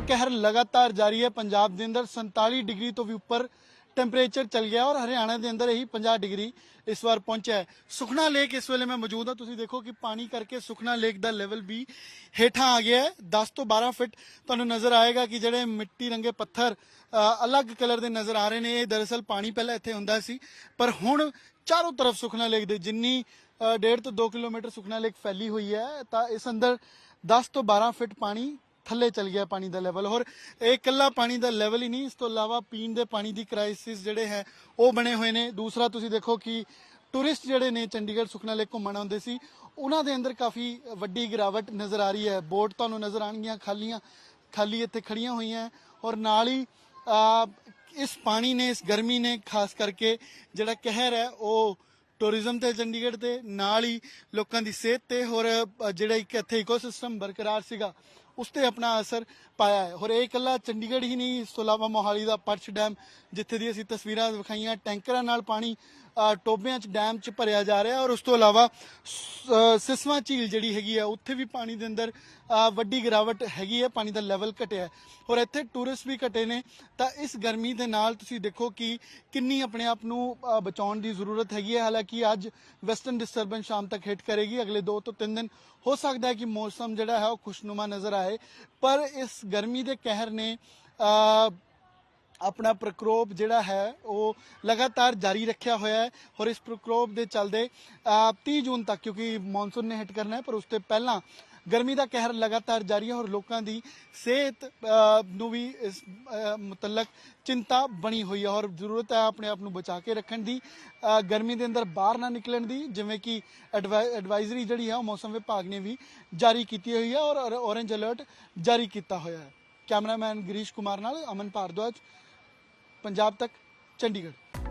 ਕਹਿਰ ਲਗਾਤਾਰ ਜਾਰੀ ਹੈ ਪੰਜਾਬ ਦੇ ਅੰਦਰ 47 ਡਿਗਰੀ ਤੋਂ ਵੀ ਉੱਪਰ ਟੈਂਪਰੇਚਰ ਚੱਲ ਗਿਆ ਔਰ ਹਰਿਆਣਾ ਦੇ ਅੰਦਰ ਇਹੀ 50 ਡਿਗਰੀ ਇਸ ਵਾਰ ਪਹੁੰਚਿਆ ਹੈ ਸੁਖਨਾ ਲੇਕ ਇਸ ਵੇਲੇ ਮੈਂ ਮੌਜੂਦ ਹਾਂ ਤੁਸੀਂ ਦੇਖੋ ਕਿ ਪਾਣੀ ਕਰਕੇ ਸੁਖਨਾ ਲੇਕ ਦਾ ਲੈਵਲ ਵੀ ਹੇਠਾਂ ਆ ਗਿਆ ਹੈ 10 ਤੋਂ 12 ਫੁੱਟ ਤੁਹਾਨੂੰ ਨਜ਼ਰ ਆਏਗਾ ਕਿ ਜਿਹੜੇ ਮਿੱਟੀ ਰੰਗੇ ਪੱਥਰ ਅਲੱਗ ਕਲਰ ਦੇ ਨਜ਼ਰ ਆ ਰਹੇ ਨੇ ਇਹ ਦਰਅਸਲ ਪਾਣੀ ਪਹਿਲਾਂ ਇੱਥੇ ਹੁੰਦਾ ਸੀ ਪਰ ਹੁਣ ਚਾਰੋਂ ਤਰਫ ਸੁਖਨਾ ਲੇਕ ਦੇ ਜਿੰਨੀ ਅ, ਡੇਢ ਤੋਂ 2 ਕਿਲੋਮੀਟਰ ਸੁਖਨਾ ਲੇਕ ਫੈਲੀ ਹੋਈ ਹੈ ਤਾਂ ਇਸ ਅੰਦਰ 10 ਤੋਂ 12 ਫੁੱਟ ਪਾਣੀ ਥੱਲੇ ਚਲ ਗਿਆ ਪਾਣੀ ਦਾ ਲੈਵਲ ਔਰ ਇਹ ਇਕੱਲਾ ਪਾਣੀ ਦਾ ਲੈਵਲ ਹੀ ਨਹੀਂ, ਇਸ ਤੋਂ ਇਲਾਵਾ ਪੀਣ ਦੇ ਪਾਣੀ ਦੀ ਕ੍ਰਾਈਸਿਸ ਜਿਹੜੇ ਹੈ, ਉਹ ਬਣੇ ਹੋਏ ਨੇ। ਦੂਸਰਾ ਤੁਸੀਂ ਦੇਖੋ ਕਿ ਟੂਰਿਸਟ ਜਿਹੜੇ ਨੇ ਚੰਡੀਗੜ੍ਹ ਸੁਖਨਾ ਲੇਕ ਘੁੰਮਣ ਆਉਂਦੇ ਸੀ, ਉਹਨਾਂ ਦੇ ਅੰਦਰ ਕਾਫੀ ਵੱਡੀ ਗਿਰਾਵਟ ਨਜ਼ਰ ਆ ਰਹੀ ਹੈ। ਬੋਟ ਤੁਹਾਨੂੰ ਨਜ਼ਰ ਆਣਗੀਆਂ ਖਾਲੀਆਂ, ਖਾਲੀ ਇੱਥੇ ਖੜੀਆਂ ਹੋਈਆਂ ਔਰ ਨਾਲ ਹੀ ਇਸ ਪਾਣੀ ਨੇ, ਇਸ ਗਰਮੀ ਨੇ ਖਾਸ ਕਰਕੇ ਜਿਹੜਾ ਕਹਿਰ ਹੈ, ਉਹ ਟੂਰਿਜ਼ਮ ਤੇ, ਚੰਡੀਗੜ੍ਹ ਤੇ, ਨਾਲ ਹੀ ਲੋਕਾਂ ਦੀ ਸਿਹਤ ਤੇ ਹੋਰ ਜਿਹੜਾ ਇੱਕ ਇੱਥੇ ਇਕੋਸਿਸਟਮ ਬਰਕਰਾਰ ਸੀਗਾ ਉਸ ਤੇ ਆਪਣਾ ਅਸਰ ਪਾਇਆ ਹੈ। ਔਰ ਇਹ ਇਕੱਲਾ ਚੰਡੀਗੜ੍ਹ ਹੀ ਨਹੀਂ ਇਸ ਤੋਂ ਇਲਾਵਾ ਮੋਹਾਲੀ ਦਾ ਪਰਚ ਡੈਮ ਜਿੱਥੇ ਦੀ ਅਸੀਂ ਤਸਵੀਰਾਂ ਵਿਖਾਈਆਂ ਟੈਂਕਰਾਂ ਨਾਲ ਪਾਣੀ ਅ, ਟੋਬਿਆਂ 'ਚ ਡੈਮ 'ਚ ਭਰਿਆ ਜਾ ਰਿਹਾ ਔਰ ਉਸ ਤੋਂ ਇਲਾਵਾ ਸ- ਅ, ਸਿਸਵਾ ਝੀਲ ਜਿਹੜੀ ਹੈਗੀ ਆ ਉੱਥੇ ਵੀ ਪਾਣੀ ਦੇ ਅੰਦਰ ਵੱਡੀ ਗਿਰਾਵਟ ਹੈਗੀ ਹੈ ਪਾਣੀ ਦਾ ਲੈਵਲ ਘਟਿਆ ਔਰ ਇੱਥੇ ਟੂਰਿਸਟ ਵੀ ਘਟੇ ਨੇ ਤਾਂ ਇਸ ਗਰਮੀ ਦੇ ਨਾਲ ਤੁਸੀਂ ਦੇਖੋ ਕਿ ਕਿੰਨੀ ਆਪਣੇ ਆਪ ਨੂੰ ਬਚਾਉਣ ਦੀ ਜ਼ਰੂਰਤ ਹੈਗੀ ਹੈ। ਹਾਲਾਂਕਿ ਅੱਜ ਵੈਸਟਰਨ ਡਿਸਟਰਬੈਂਸ ਸ਼ਾਮ ਤੱਕ ਹਿੱਟ ਕਰੇਗੀ ਅਗਲੇ 2 ਤੋਂ 3 ਦਿਨ ਹੋ ਸਕਦਾ ਹੈ ਕਿ ਮੌਸਮ ਜਿਹੜਾ ਹੈ ਉਹ ਖੁਸ਼ਨੁਮਾ ਨਜ਼ਰ ਆਏ। ਪਰ ਇਸ ਗਰਮੀ ਦੇ ਕਹਿਰ ਨੇ ਅ, ਆਪਣਾ ਪ੍ਰਕੋਪ ਜਿਹੜਾ ਹੈ ਉਹ ਲਗਾਤਾਰ ਜਾਰੀ ਰੱਖਿਆ ਹੋਇਆ ਹੈ ਔਰ ਇਸ ਪ੍ਰਕੋਪ ਦੇ ਚੱਲਦੇ ਅ, 30 ਜੂਨ ਤੱਕ ਕਿਉਂਕਿ ਮੌਨਸੂਨ ਨੇ ਹਿੱਟ ਕਰਨਾ ਹੈ ਪਰ ਉਸ ਤੋਂ ਪਹਿਲਾਂ ਗਰਮੀ ਦਾ ਕਹਿਰ ਲਗਾਤਾਰ ਜਾਰੀ ਹੈ ਔਰ ਲੋਕਾਂ ਦੀ ਸਿਹਤ ਨੂੰ ਵੀ ਇਸ ਮੁਤਲਕ ਚਿੰਤਾ ਬਣੀ ਹੋਈ ਹੈ ਔਰ ਜ਼ਰੂਰਤ ਹੈ ਆਪਣੇ ਆਪ ਨੂੰ ਬਚਾ ਕੇ ਰੱਖਣ ਦੀ। ਗਰਮੀ ਦੇ ਅੰਦਰ ਬਾਹਰ ਨਾ ਨਿਕਲਣ ਦੀ, ਜਿਵੇਂ ਕਿ ਐਡਵਾਈਜ਼ਰੀ ਜਿਹੜੀ ਹੈ ਉਹ ਮੌਸਮ ਵਿਭਾਗ ਨੇ ਵੀ ਜਾਰੀ ਕੀਤੀ ਹੋਈ ਹੈ ਔਰ ਔਰੇਂਜ ਅਲਰਟ ਜਾਰੀ ਕੀਤਾ ਹੋਇਆ ਹੈ। ਕੈਮਰਾਮੈਨ ਗਰੀਸ਼ ਕੁਮਾਰ ਨਾਲ ਅਮਨ ਭਾਰਦਵਾਜ, ਪੰਜਾਬ ਤੱਕ, ਚੰਡੀਗੜ੍ਹ।